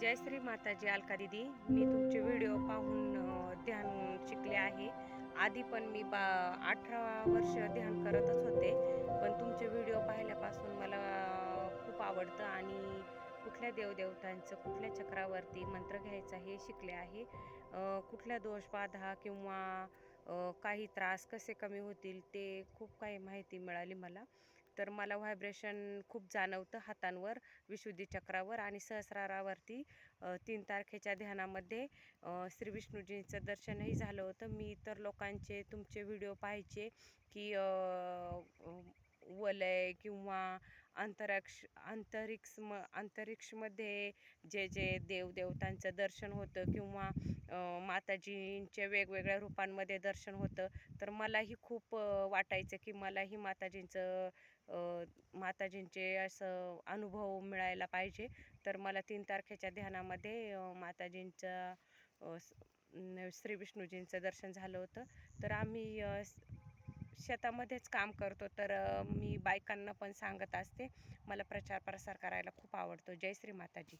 जय श्री माताजी अलका दिदी. मी तुमचे व्हिडिओ पाहून ध्यान शिकले आहे. आधी पण मी बा अठरा वर्ष ध्यान करतच होते. पण तुमचे व्हिडिओ पाहिल्यापासून मला खूप आवडतं आणि कुठल्या देवदेवतांचं कुठल्या चक्रावरती मंत्र घ्यायचा हे शिकले आहे. कुठल्या दोष बाधा किंवा काही त्रास कसे कमी होतील ते खूप काही माहिती मिळाली मला. तर मला व्हायब्रेशन खूप जाणवतं हातांवर विशुद्धी चक्रावर आणि सहस्रारावरती. तीन तारखेच्या ध्यानामध्ये श्री विष्णूजींचं दर्शनही झालं होतं. मी इतर लोकांचे तुमचे व्हिडिओ पाहायचे की वलय किंवा अंतराक्ष अंतरिक्ष म अंतरिक्षमध्ये जे जे देवदेवतांचं दर्शन होतं किंवा माताजींच्या वेगवेगळ्या रूपांमध्ये दर्शन होतं तर मलाही खूप वाटायचं की मलाही माताजींचं माताजींचे असं अनुभव मिळायला पाहिजे. तर मला तीन तारखेच्या ध्यानामध्ये माताजींचं श्री विष्णूजींचं दर्शन झालं होतं. तर आम्ही शेतामध्येच काम करतो. तर मी बायकांना पण सांगत असते. मला प्रचार प्रसार करायला खूप आवडतो. जय श्री माताजी.